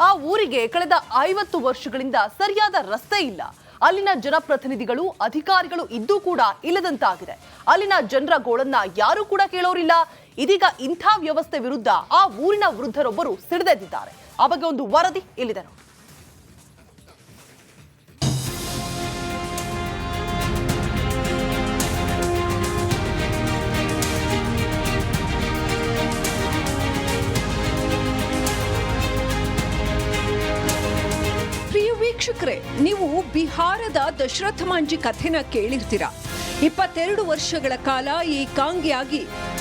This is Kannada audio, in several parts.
ಆ ಊರಿಗೆ ಕಳೆದ ಐವತ್ತು ವರ್ಷಗಳಿಂದ ಸರಿಯಾದ ರಸ್ತೆ ಇಲ್ಲ. ಅಲ್ಲಿನ ಜನಪ್ರತಿನಿಧಿಗಳು, ಅಧಿಕಾರಿಗಳು ಇದ್ದೂ ಕೂಡ ಇಲ್ಲದಂತಾಗಿದೆ. ಅಲ್ಲಿನ ಜನರ ಗೋಳನ್ನ ಯಾರೂ ಕೂಡ ಕೇಳೋರಿಲ್ಲ. ಇದೀಗ ಇಂಥ ವ್ಯವಸ್ಥೆ ವಿರುದ್ಧ ಆ ಊರಿನ ವೃದ್ಧರೊಬ್ಬರು ಸಿಡಿದೆದ್ದಿದ್ದಾರೆ. ಆ ಬಗ್ಗೆ ಒಂದು ವರದಿ ಇಲ್ಲಿದೆ ನೋಡಿ. ವೀಕ್ಷಕರೇ, ನೀವು ಬಿಹಾರದ ದಶರಥ ಮಾಂಜಿ ಕಥೆನ ಕೇಳಿರ್ತೀರಾ? ಇಪ್ಪತ್ತೆರಡು ವರ್ಷಗಳ ಕಾಲ ಈ ಕಾಂಗಿಯಾಗಿ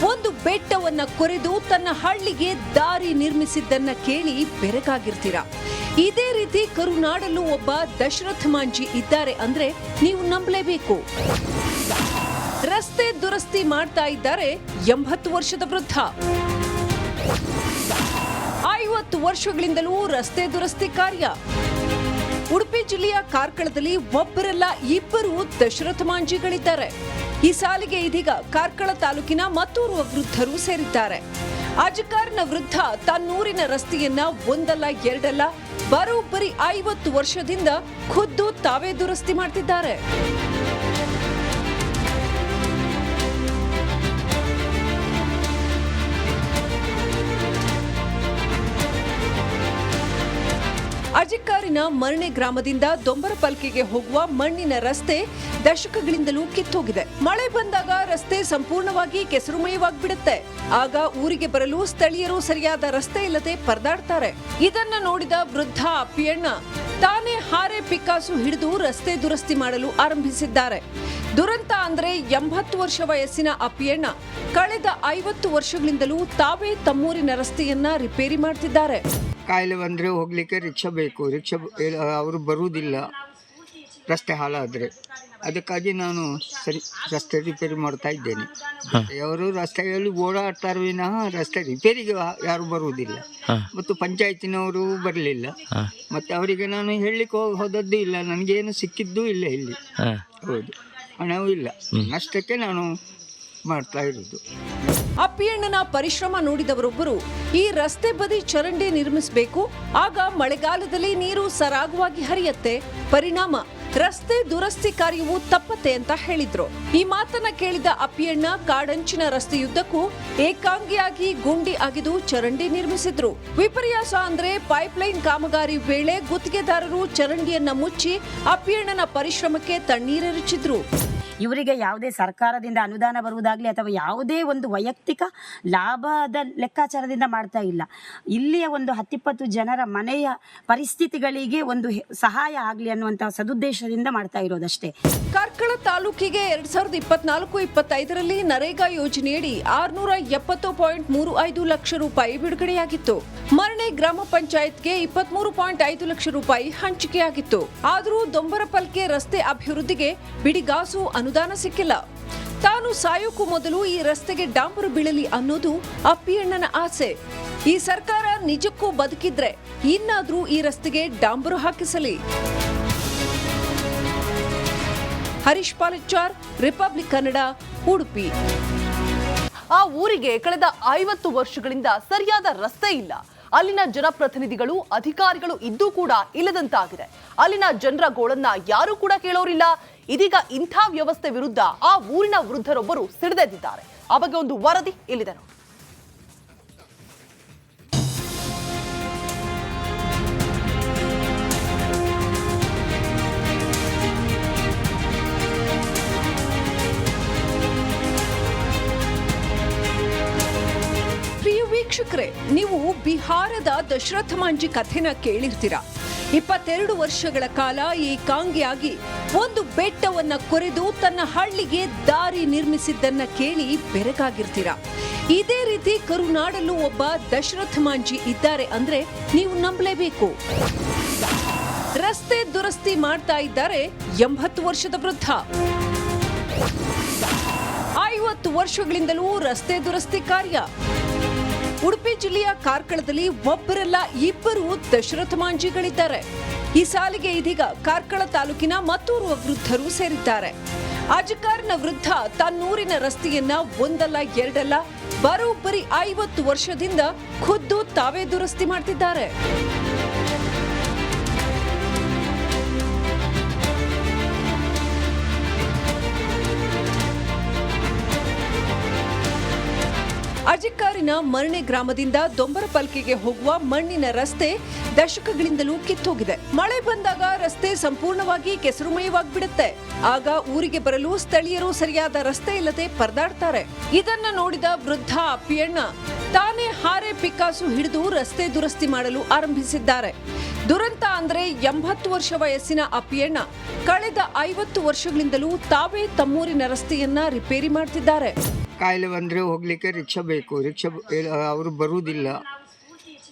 ಒಂದು ಬೆಟ್ಟವನ್ನ ಕೊರೆದು ತನ್ನ ಹಳ್ಳಿಗೆ ದಾರಿ ನಿರ್ಮಿಸಿದ್ದನ್ನ ಕೇಳಿ ಬೆರಗಾಗಿರ್ತೀರಾ? ಇದೇ ರೀತಿ ಕರುನಾಡಲ್ಲೂ ಒಬ್ಬ ದಶರಥ ಮಾಂಜಿ ಇದ್ದಾರೆ ಅಂದ್ರೆ ನೀವು ನಂಬಲೇಬೇಕು. ರಸ್ತೆ ದುರಸ್ತಿ ಮಾಡ್ತಾ ಇದ್ದಾರೆ ಎಂಬತ್ತು ವರ್ಷದ ವೃದ್ಧ. ಐವತ್ತು ವರ್ಷಗಳಿಂದಲೂ ರಸ್ತೆ ದುರಸ್ತಿ ಕಾರ್ಯ. ಉಡುಪಿ ಜಿಲ್ಲೆಯ ಕಾರ್ಕಳದಲ್ಲಿ ಒಬ್ಬರಲ್ಲ ಇಬ್ಬರು ದಶರಥ ಮಾಂಜಿಗಳಿದ್ದಾರೆ. ಈ ಸಾಲಿಗೆ ಇದೀಗ ಕಾರ್ಕಳ ತಾಲೂಕಿನ ಮತ್ತೂರು ವೃದ್ಧರು ಸೇರಿದ್ದಾರೆ. ಅಜಕಾರ್ನ ವೃದ್ಧ ತನ್ನೂರಿನ ರಸ್ತೆಯನ್ನ ಒಂದಲ್ಲ ಎರಡಲ್ಲ ಬರೋಬ್ಬರಿ ಐವತ್ತು ವರ್ಷದಿಂದ ಖುದ್ದು ತಾವೇ ದುರಸ್ತಿ ಮಾಡ್ತಿದ್ದಾರೆ. ಅಜಿಕಾರಿನ ಮರಣೆ ಗ್ರಾಮದಿಂದ ದೊಂಬರಪಲ್ಕೆಗೆ ಹೋಗುವ ಮಣ್ಣಿನ ರಸ್ತೆ ದಶಕಗಳಿಂದಲೂ ಕಿತ್ತೋಗಿದೆ. ಮಳೆ ಬಂದಾಗ ರಸ್ತೆ ಸಂಪೂರ್ಣವಾಗಿ ಕೆಸರುಮಯವಾಗ್ಬಿಡುತ್ತೆ. ಆಗ ಊರಿಗೆ ಬರಲು ಸ್ಥಳೀಯರು ಸರಿಯಾದ ರಸ್ತೆ ಇಲ್ಲದೆ ಪರದಾಡ್ತಾರೆ. ಇದನ್ನ ನೋಡಿದ ವೃದ್ಧ ಅಪ್ಪಿಯಣ್ಣ, ತಾನೇ ಹಾರೆ ಪಿಕಾಸು ಹಿಡಿದು ರಸ್ತೆ ದುರಸ್ತಿ ಮಾಡಲು ಆರಂಭಿಸಿದ್ದಾರೆ. ದುರಂತ ಅಂದ್ರೆ ಎಂಬತ್ತು ವರ್ಷ ವಯಸ್ಸಿನ ಅಪ್ಪಿಯಣ್ಣ, ಕಳೆದ ಐವತ್ತು ವರ್ಷಗಳಿಂದಲೂ ತಾವೇ ತಮ್ಮೂರಿನ ರಸ್ತೆಯನ್ನ ರಿಪೇರಿ ಮಾಡ್ತಿದ್ದಾರೆ. ಕಾಯಿಲೆ ಬಂದರೆ ಹೋಗಲಿಕ್ಕೆ ರಿಕ್ಷಾ ಬೇಕು. ರಿಕ್ಷಾ ಅವರು ಬರುವುದಿಲ್ಲ. ರಸ್ತೆ ಹಾಳಾದರೆ. ಅದಕ್ಕಾಗಿ ನಾನು ಸರಿ ರಸ್ತೆ ರಿಪೇರಿ ಮಾಡ್ತಾ ಇದ್ದೇನೆ. ಅವರು ರಸ್ತೆಯಲ್ಲಿ ಓಡಾಡ್ತಾರೆ ವಿನಃ ರಸ್ತೆ ರಿಪೇರಿಗೆ ಯಾರು ಬರುವುದಿಲ್ಲ. ಮತ್ತು ಪಂಚಾಯತಿನವರು ಬರಲಿಲ್ಲ. ಮತ್ತು ಅವರಿಗೆ ನಾನು ಹೇಳಲಿಕ್ಕೆ ಹೋಗಿ ಹೋದದ್ದು ಇಲ್ಲ. ನನಗೇನು ಸಿಕ್ಕಿದ್ದೂ ಇಲ್ಲ ಇಲ್ಲಿ. ಹೌದು. ಹಣವೂ ಇಲ್ಲ. ನಷ್ಟಕ್ಕೆ ನಾನು ಮಾಡ್ತಾ ಇರೋದು. ಅಪ್ಪಿಯಣ್ಣನ ಪರಿಶ್ರಮ ನೋಡಿದವರೊಬ್ಬರು, ಈ ರಸ್ತೆ ಬದಿ ಚರಂಡಿ ನಿರ್ಮಿಸಬೇಕು, ಆಗ ಮಳೆಗಾಲದಲ್ಲಿ ನೀರು ಸರಾಗವಾಗಿ ಹರಿಯತ್ತೆ. ಪರಿಣಾಮ, ರಸ್ತೆ ದುರಸ್ತಿ ಕಾರ್ಯವು ತಪ್ಪತ್ತೆ ಅಂತ ಹೇಳಿದ್ರು. ಈ ಮಾತನ್ನ ಕೇಳಿದ ಅಪ್ಪಿಯಣ್ಣ ಕಾಡಂಚಿನ ರಸ್ತೆಯುದ್ದಕ್ಕೂ ಏಕಾಂಗಿಯಾಗಿ ಗುಂಡಿ ಅಗೆದು ಚರಂಡಿ ನಿರ್ಮಿಸಿದ್ರು. ವಿಪರ್ಯಾಸ ಅಂದ್ರೆ ಪೈಪ್ಲೈನ್ ಕಾಮಗಾರಿ ವೇಳೆ ಗುತ್ತಿಗೆದಾರರು ಚರಂಡಿಯನ್ನ ಮುಚ್ಚಿ ಅಪ್ಪಿಯಣ್ಣನ ಪರಿಶ್ರಮಕ್ಕೆ ತಣ್ಣೀರೆರಚಿದ್ರು. ಇವರಿಗೆ ಯಾವುದೇ ಸರ್ಕಾರದಿಂದ ಅನುದಾನ ಬರುವುದಾಗಲಿ ಅಥವಾ ಯಾವುದೇ ಒಂದು ವೈಯಕ್ತಿಕ ಲಾಭದ ಲೆಕ್ಕಾಚಾರದಿಂದ ಮಾಡ್ತಾ ಇಲ್ಲ. ಇಲ್ಲಿಯ ಒಂದು ಹತ್ತಿಪ್ಪತ್ತು ಜನರ ಮನೆಯ ಪರಿಸ್ಥಿತಿಗಳಿಗೆ ಒಂದು ಸಹಾಯ ಆಗಲಿ ಅನ್ನುವಂಥ ಸದುದ್ದೇಶದಿಂದ ಮಾಡ್ತಾ ಇರೋದಷ್ಟೇ. ಕಾರ್ಕಳ ತಾಲೂಕಿಗೆ ಎರಡ್ ಸಾವಿರದ ಇಪ್ಪತ್ನಾಲ್ಕು, ಇಪ್ಪತ್ತೈದರಲ್ಲಿ ನರೇಗಾ ಯೋಜನೆಯಡಿ ಆರ್ನೂರ ಎಪ್ಪತ್ತು ಪಾಯಿಂಟ್ ಮೂರು ಐದು ಲಕ್ಷ ರೂಪಾಯಿ ಬಿಡುಗಡೆಯಾಗಿತ್ತು. ಮರಣೆ ಗ್ರಾಮ ಪಂಚಾಯತ್ಗೆ ಇಪ್ಪತ್ಮೂರು ಪಾಯಿಂಟ್ ಐದು ಲಕ್ಷ ರೂಪಾಯಿ ಹಂಚಿಕೆಯಾಗಿತ್ತು. ಆದರೂ ದೊಂಬರಪಲ್ಕೆ ರಸ್ತೆ ಅಭಿವೃದ್ಧಿಗೆ ಬಿಡಿಗಾಸು ಅನುದಾನ ಸಿಕ್ಕಿಲ್ಲ. ತಾನು ಸಾಯೋಕ್ಕೂ ಮೊದಲು ಈ ರಸ್ತೆಗೆ ಡಾಂಬರು ಬೀಳಲಿ ಅನ್ನೋದು ಅಪ್ಪಿಯಣ್ಣನ ಆಸೆ. ಈ ಸರ್ಕಾರ ನಿಜಕ್ಕೂ ಬದುಕಿದ್ರೆ ಇನ್ನಾದ್ರೂ ಈ ರಸ್ತೆಗೆ ಡಾಂಬರು ಹಾಕಿಸಲಿ. ಹರೀಶ್ ಪಾಲಚಾರ್ ರಿಪಬ್ಲಿಕ್ ಕನ್ನಡ, ಉಡುಪಿ. ಆ ಊರಿಗೆ ಕಳೆದ ಐವತ್ತು ವರ್ಷಗಳಿಂದ ಸರಿಯಾದ ರಸ್ತೆ ಇಲ್ಲ. ಅಲ್ಲಿನ ಜನಪ್ರತಿನಿಧಿಗಳು, ಅಧಿಕಾರಿಗಳು ಇದ್ದೂ ಕೂಡ ಇಲ್ಲದಂತಾಗಿದೆ. ಅಲ್ಲಿನ ಜನರ ಗೋಳನ್ನ ಯಾರು ಕೂಡ ಕೇಳೋರಿಲ್ಲ. ಇದೀಗ ಇಂಥ ವ್ಯವಸ್ಥೆ ವಿರುದ್ಧ ಆ ಊರಿನ ವೃದ್ಧರೊಬ್ಬರು ಸಿಡಿದೆದ್ದಿದ್ದಾರೆ ಆ ಬಗ್ಗೆ ಒಂದು ವರದಿ ಇಲ್ಲಿದೆ. ಪ್ರಿಯ ವೀಕ್ಷಕರೇ, ನೀವು ಬಿಹಾರದ ದಶರಥ ಮಾಂಜಿ ಕಥೆನ ಕೇಳಿರ್ತೀರಾ ಇಪ್ಪತ್ತೆರಡು ವರ್ಷಗಳ ಕಾಲ ಈ ಕಾಂಗಿಯಾಗಿ ಒಂದು ಬೆಟ್ಟವನ್ನ ಕೊರೆದು ತನ್ನ ಹಳ್ಳಿಗೆ ದಾರಿ ನಿರ್ಮಿಸಿದ್ದನ್ನ ಕೇಳಿ ಬೆರಗಾಗಿರ್ತೀರಾ? ಇದೇ ರೀತಿ ಕರುನಾಡಲ್ಲೂ ಒಬ್ಬ ದಶರಥ ಮಾಂಜಿ ಇದ್ದಾರೆ ಅಂದ್ರೆ ನೀವು ನಂಬಲೇಬೇಕು. ರಸ್ತೆ ದುರಸ್ತಿ ಮಾಡ್ತಾ ಇದ್ದಾರೆ ಎಂಬತ್ತು ವರ್ಷದ ವೃದ್ಧ. ಐವತ್ತು ವರ್ಷಗಳಿಂದಲೂ ರಸ್ತೆ ದುರಸ್ತಿ ಕಾರ್ಯ. ಉಡುಪಿ ಜಿಲ್ಲೆಯ ಕಾರ್ಕಳದಲ್ಲಿ ಒಬ್ಬರಲ್ಲ ಇಬ್ಬರು ದಶರಥ ಮಾಂಜಿಗಳಿದ್ದಾರೆ. ಈ ಸಾಲಿಗೆ ಇದೀಗ ಕಾರ್ಕಳ ತಾಲೂಕಿನ ಮತ್ತೂರು ವೃದ್ಧರು ಸೇರಿದ್ದಾರೆ. ಅಜಕಾರ್ನ ವೃದ್ಧ ತನ್ನೂರಿನ ರಸ್ತೆಯನ್ನ ಒಂದಲ್ಲ ಎರಡಲ್ಲ, ಬರೋಬ್ಬರಿ ಐವತ್ತು ವರ್ಷದಿಂದ ಖುದ್ದು ತಾವೇ ದುರಸ್ತಿ ಮಾಡ್ತಿದ್ದಾರೆ. ಅಜಿಕಾರಿನ ಮರಣೆ ಗ್ರಾಮದಿಂದ ದೊಂಬರಪಲ್ಕಿಗೆ ಹೋಗುವ ಮಣ್ಣಿನ ರಸ್ತೆ ದಶಕಗಳಿಂದಲೂ ಕಿತ್ತೋಗಿದೆ. ಮಳೆ ಬಂದಾಗ ರಸ್ತೆ ಸಂಪೂರ್ಣವಾಗಿ ಕೆಸರುಮಯವಾಗಿಬಿಡುತ್ತೆ. ಆಗ ಊರಿಗೆ ಬರಲು ಸ್ಥಳೀಯರು ಸರಿಯಾದ ರಸ್ತೆ ಇಲ್ಲದೆ ಪರದಾಡ್ತಾರೆ. ಇದನ್ನ ನೋಡಿದ ವೃದ್ಧ ಅಪ್ಪಿಯಣ್ಣ, ತಾನೇ ಹಾರೆ ಪಿಕ್ಕಾಸು ಹಿಡಿದು ರಸ್ತೆ ದುರಸ್ತಿ ಮಾಡಲು ಆರಂಭಿಸಿದ್ದಾರೆ. ದುರಂತ ಅಂದ್ರೆ ಎಂಬತ್ತು ವರ್ಷ ವಯಸ್ಸಿನ ಅಪ್ಪಿಯಣ್ಣ, ಕಳೆದ ಐವತ್ತು ವರ್ಷಗಳಿಂದಲೂ ತಾವೇ ತಮ್ಮೂರಿನ ರಸ್ತೆಯನ್ನ ರಿಪೇರಿ ಮಾಡ್ತಿದ್ದಾರೆ. ಕಾಯಿಲೆ ಬಂದರೆ ಹೋಗಲಿಕ್ಕೆ ರಿಕ್ಷಾ ಬೇಕು. ರಿಕ್ಷಾ ಅವರು ಬರುವುದಿಲ್ಲ.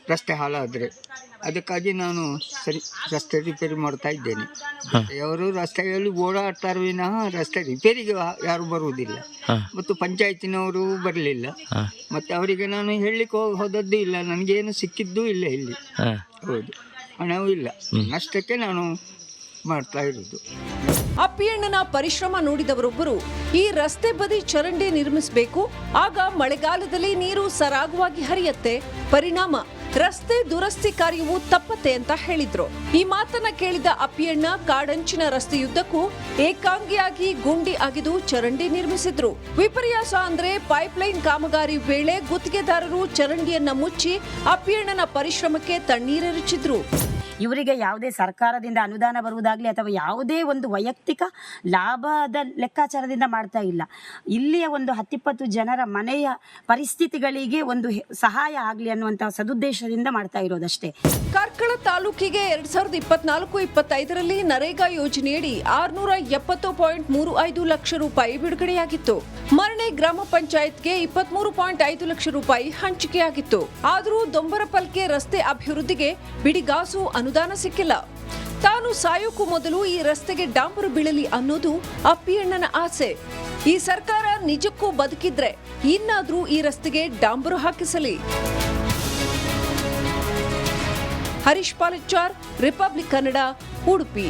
ರಸ್ತೆ ಹಾಳಾದರೆ. ಅದಕ್ಕಾಗಿ ನಾನು ಸರಿ ರಸ್ತೆ ರಿಪೇರಿ ಮಾಡ್ತಾ ಇದ್ದೇನೆ. ಅವರು ರಸ್ತೆಯಲ್ಲಿ ಓಡಾಡ್ತಾರೆ ವಿನಃ ರಸ್ತೆ ರಿಪೇರಿಗೆ ಯಾರು ಬರುವುದಿಲ್ಲ. ಮತ್ತು ಪಂಚಾಯತಿನವರು ಬರಲಿಲ್ಲ. ಮತ್ತು ಅವರಿಗೆ ನಾನು ಹೇಳಲಿಕ್ಕೆ ಹೋದದ್ದು ಇಲ್ಲ. ನನಗೇನು ಸಿಕ್ಕಿದ್ದೂ ಇಲ್ಲ ಇಲ್ಲಿ. ಹೌದು. ಹಣವೂ ಇಲ್ಲ. ನಷ್ಟಕ್ಕೆ ನಾನು ಮಾಡ್ತಾ ಇರೋದು. ಅಪ್ಪಿಯಣ್ಣನ ಪರಿಶ್ರಮ ನೋಡಿದವರೊಬ್ಬರು, ಈ ರಸ್ತೆ ಬದಿ ಚರಂಡಿ ನಿರ್ಮಿಸಬೇಕು, ಆಗ ಮಳೆಗಾಲದಲ್ಲಿ ನೀರು ಸರಾಗವಾಗಿ ಹರಿಯತ್ತೆ. ಪರಿಣಾಮ, ರಸ್ತೆ ದುರಸ್ತಿ ಕಾರ್ಯವು ತಪ್ಪತ್ತೆ ಅಂತ ಹೇಳಿದ್ರು. ಈ ಮಾತನ್ನ ಕೇಳಿದ ಅಪ್ಪಿಯಣ್ಣ ಕಾಡಂಚಿನ ರಸ್ತೆಯುದ್ದಕ್ಕೂ ಏಕಾಂಗಿಯಾಗಿ ಗುಂಡಿ ಅಗೆದು ಚರಂಡಿ ನಿರ್ಮಿಸಿದ್ರು. ವಿಪರ್ಯಾಸ ಅಂದ್ರೆ ಪೈಪ್ಲೈನ್ ಕಾಮಗಾರಿ ವೇಳೆ ಗುತ್ತಿಗೆದಾರರು ಚರಂಡಿಯನ್ನ ಮುಚ್ಚಿ ಅಪ್ಪಿಯಣ್ಣನ ಪರಿಶ್ರಮಕ್ಕೆ ತಣ್ಣೀರೆರಚಿದ್ರು. ಇವರಿಗೆ ಯಾವುದೇ ಸರ್ಕಾರದಿಂದ ಅನುದಾನ ಬರುವುದಾಗಲಿ ಅಥವಾ ಯಾವುದೇ ಒಂದು ವೈಯಕ್ತಿಕ ಲಾಭದ ಲೆಕ್ಕಾಚಾರದಿಂದ ಮಾಡ್ತಾ ಇಲ್ಲ. ಇಲ್ಲಿಯ ಒಂದು ಹತ್ತಿಪ್ಪತ್ತು ಜನರ ಮನೆಯ ಪರಿಸ್ಥಿತಿಗಳಿಗೆ ಒಂದು ಸಹಾಯ ಆಗಲಿ ಅನ್ನುವಂತಹ ಸದುದ್ದೇಶದಿಂದ ಮಾಡ್ತಾ ಇರೋದಷ್ಟೇ. ಕಾರ್ಕಳ ತಾಲೂಕಿಗೆ ಎರಡ್ ಸಾವಿರದ ಇಪ್ಪತ್ನಾಲ್ಕು, ಇಪ್ಪತ್ತೈದರಲ್ಲಿ ನರೇಗಾ ಯೋಜನೆಯಡಿ ಆರ್ನೂರ ಎಪ್ಪತ್ತು ಪಾಯಿಂಟ್ ಮೂರು ಐದು ಲಕ್ಷ ರೂಪಾಯಿ ಬಿಡುಗಡೆಯಾಗಿತ್ತು. ಮರಣೆ ಗ್ರಾಮ ಪಂಚಾಯತ್ಗೆ ಇಪ್ಪತ್ಮೂರು ಪಾಯಿಂಟ್ ಐದು ಲಕ್ಷ ರೂಪಾಯಿ ಹಂಚಿಕೆಯಾಗಿತ್ತು. ಆದರೂ ದೊಂಬರಪಲ್ಕೆ ರಸ್ತೆ ಅಭಿವೃದ್ಧಿಗೆ ಬಿಡಿಗಾಸು ಅನುದಾನ ಸಿಕ್ಕಿಲ್ಲ. ತಾನು ಸಾಯೋಕ್ಕೂ ಮೊದಲು ಈ ರಸ್ತೆಗೆ ಡಾಂಬರು ಬೀಳಲಿ ಅನ್ನೋದು ಅಪ್ಪಿಯಣ್ಣನ ಆಸೆ. ಈ ಸರ್ಕಾರ ನಿಜಕ್ಕೂ ಬದುಕಿದ್ರೆ ಇನ್ನಾದ್ರೂ ಈ ರಸ್ತೆಗೆ ಡಾಂಬರು ಹಾಕಿಸಲಿ. ಹರೀಶ್ ಪಾಲಚಾರ್ ರಿಪಬ್ಲಿಕ್ ಕನ್ನಡ, ಉಡುಪಿ.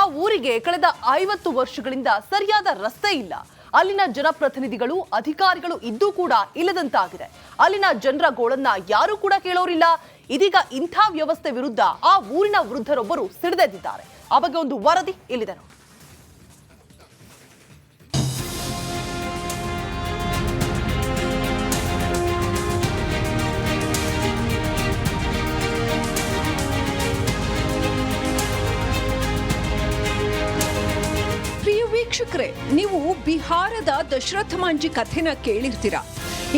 ಆ ಊರಿಗೆ ಕಳೆದ ಐವತ್ತು ವರ್ಷಗಳಿಂದ ಸರಿಯಾದ ರಸ್ತೆ ಇಲ್ಲ. ಅಲ್ಲಿನ ಜನಪ್ರತಿನಿಧಿಗಳು, ಅಧಿಕಾರಿಗಳು ಇದ್ದೂ ಕೂಡ ಇಲ್ಲದಂತಾಗಿದೆ. ಅಲ್ಲಿನ ಜನರ ಗೋಳನ್ನ ಯಾರು ಕೂಡ ಕೇಳೋರಿಲ್ಲ. ಇದೀಗ ಇಂಥ ವ್ಯವಸ್ಥೆ ವಿರುದ್ಧ ಆ ಊರಿನ ವೃದ್ಧರೊಬ್ಬರು ಸಿಡಿದೆದ್ದಿದ್ದಾರೆ. ಆ ಬಗ್ಗೆ ಒಂದು ವರದಿ ಇಲ್ಲಿದೆ ವೀಕ್ಷಕರೇ, ನೀವು ಬಿಹಾರದ ದಶರಥ ಮಾಂಜಿ ಕಥೆನ ಕೇಳಿರ್ತೀರಾ?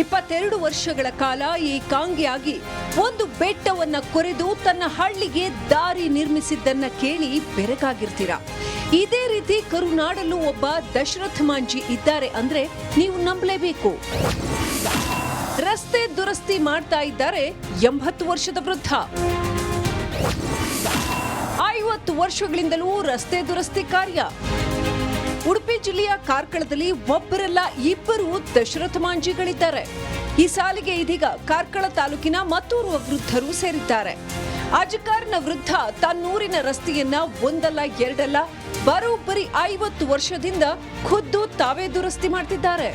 ಇಪ್ಪತ್ತೆರಡು ವರ್ಷಗಳ ಕಾಲ ಈ ಏಕಾಂಗಿಯಾಗಿ ಒಂದು ಬೆಟ್ಟವನ್ನ ಕೊರೆದು ತನ್ನ ಹಳ್ಳಿಗೆ ದಾರಿ ನಿರ್ಮಿಸಿದ್ದನ್ನ ಕೇಳಿ ಬೆರಗಾಗಿರ್ತೀರಾ? ಇದೇ ರೀತಿ ಕರುನಾಡಲ್ಲೂ ಒಬ್ಬ ದಶರಥ ಮಾಂಜಿ ಇದ್ದಾರೆ ಅಂದ್ರೆ ನೀವು ನಂಬಲೇಬೇಕು. ರಸ್ತೆ ದುರಸ್ತಿ ಮಾಡ್ತಾ ಇದ್ದಾರೆ ಎಂಬತ್ತು ವರ್ಷದ ವೃದ್ಧ. ಐವತ್ತು ವರ್ಷಗಳಿಂದಲೂ ರಸ್ತೆ ದುರಸ್ತಿ ಕಾರ್ಯ. ಉಡುಪಿ ಜಿಲ್ಲೆಯ ಕಾರ್ಕಳದಲ್ಲಿ ಒಬ್ಬರಲ್ಲ ಇಬ್ಬರು ದಶರಥ ಮಾಂಜಿಗಳಿದ್ದಾರೆ. ಈ ಸಾಲಿಗೆ ಇದೀಗ ಕಾರ್ಕಳ ತಾಲೂಕಿನ ಮತ್ತೂರು ವೃದ್ಧರು ಸೇರಿದ್ದಾರೆ. ಅಜಕಾರ್ನ ವೃದ್ಧ ತನ್ನೂರಿನ ರಸ್ತೆಯನ್ನ ಒಂದಲ್ಲ ಎರಡಲ್ಲ ಬರೋಬ್ಬರಿ ಐವತ್ತು ವರ್ಷದಿಂದ ಖುದ್ದು ತಾವೇ ದುರಸ್ತಿ ಮಾಡ್ತಿದ್ದಾರೆ.